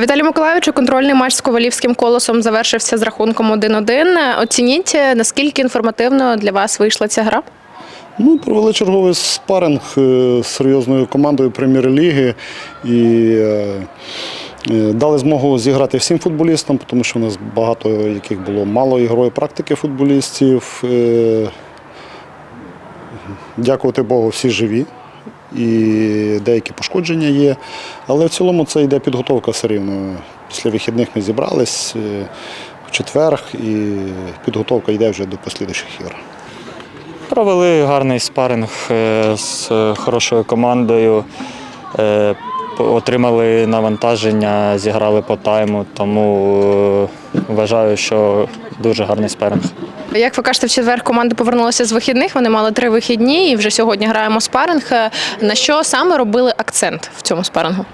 Віталій Миколайовичу, контрольний матч з ковалівським колосом завершився з рахунком 1-1. Оцініть, е, наскільки інформативно для вас вийшла ця гра? Ну, провели черговий спаринг е, з серйозною командою прем'єр-ліги і е, дали змогу зіграти всім футболістам, тому що у нас багато яких було мало ігрової практики футболістів. Дякувати Богу, всі живі. І деякі пошкодження є. Але в цілому це йде підготовка все рівно. Після вихідних ми зібрались е, в четвер, і підготовка йде вже до послідуючих ігор. Провели гарний спаринг е, з хорошою командою. е, Отримали навантаження, зіграли по тайму, тому вважаю, що дуже гарний спаринг. Як ви кажете, в четвер команди повернулися з вихідних. Вони мали три вихідні і вже сьогодні граємо спаринг. Е, На що саме робили акцент в цьому спарингу?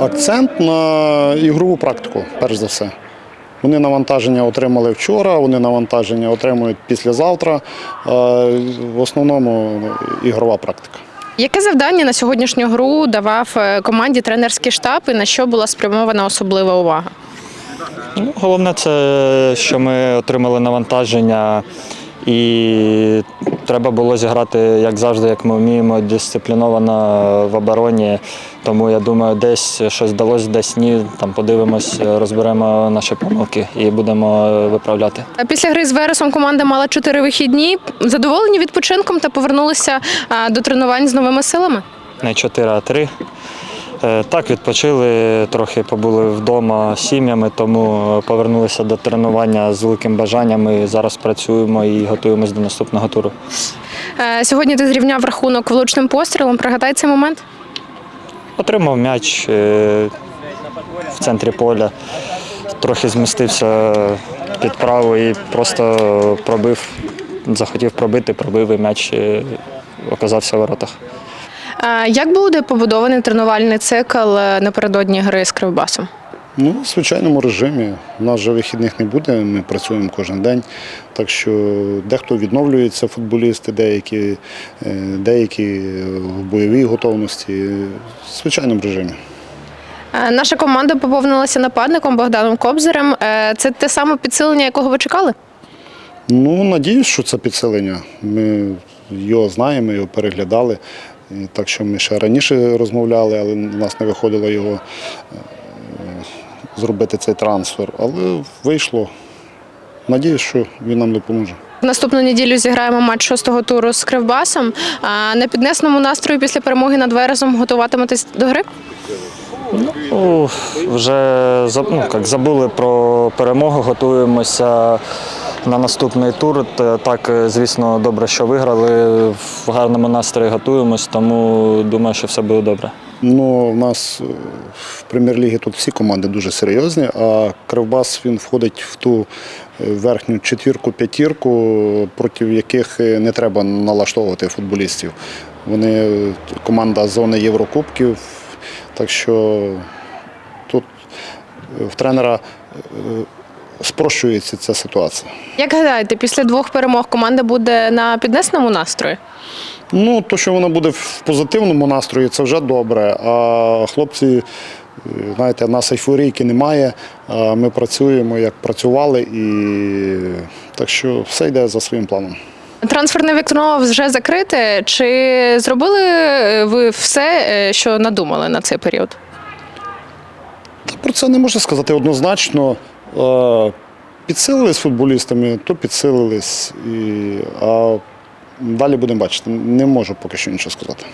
Акцент на ігрову практику, перш за все. Вони навантаження отримали вчора, вони навантаження отримують післязавтра. В основному ігрова практика. Яке завдання на сьогоднішню гру давав е, команді тренерський штаб і на що була спрямована особлива увага? Ну, головне, це що ми отримали навантаження, і треба було зіграти, як завжди, як ми вміємо, дисципліновано в обороні. Тому я думаю, десь щось вдалося, десь ні. Там подивимось, розберемо наші помилки і будемо виправляти. Після гри з Вересом команда мала чотири вихідні. Задоволені відпочинком та повернулися до тренувань з новими силами. Не 4, а 3. Так, відпочили, трохи побули вдома з сім'ями, тому повернулися до тренування з великим бажанням. І зараз працюємо і готуємось до наступного туру. Е, Сьогодні ти зрівняв рахунок влучним пострілом. Пригадай цей момент. Отримав м'яч е, в центрі поля, трохи змістився під право і просто пробив, захотів пробити, пробив і м'яч е, оказався в воротах. Е, Як буде побудований тренувальний цикл е, напередодні гри з Кривбасом? Ну, в звичайному режимі. У нас вже вихідних не буде, ми працюємо кожен день. Так що дехто відновлюється, футболісти, деякі, е, деякі в бойовій готовності. В звичайному режимі. Е, Наша команда поповнилася нападником Богданом Кобзарем. Е, Це те саме підсилення, якого ви чекали? Ну, надіюсь, що це підсилення. Ми його знаємо, його переглядали. І Так що ми ще раніше розмовляли, але у нас не виходило його е, зробити цей трансфер. Але вийшло. Надіюсь, що він нам допоможе. В Наступну неділю зіграємо матч шостого туру з Кривбасом. А На піднесному настрої після перемоги над Вересом готуватиметесь до гри? Ну, вже ну, як, забули про перемогу, готуємося на наступний тур. Так, е, звісно, добре, що виграли. В гарному настрої готуємось, тому думаю, що все буде добре. Ну, у нас е, в прем'єр-лігі тут всі команди дуже серйозні, а Кривбас він входить в ту е, верхню четвірку-п'ятірку, проти яких не треба налаштовувати футболістів. Вони команда зони Єврокубків, так що тут в тренера спрощується ця ситуація. Як гадаєте, після двох перемог команда буде на піднесеному настрої? Ну, то, що вона буде в позитивному настрої, це вже добре. А хлопці, е, знаєте, нас ейфорійки немає. Ми працюємо, як працювали, і так що все йде за своїм планом. Трансферне вікно вже закрите. Чи зробили е, ви все, е, що надумали на цей період? Про це не можна сказати однозначно. Підсилились футболістами, то підсилились. І, а далі будемо бачити. Не можу поки що нічого сказати.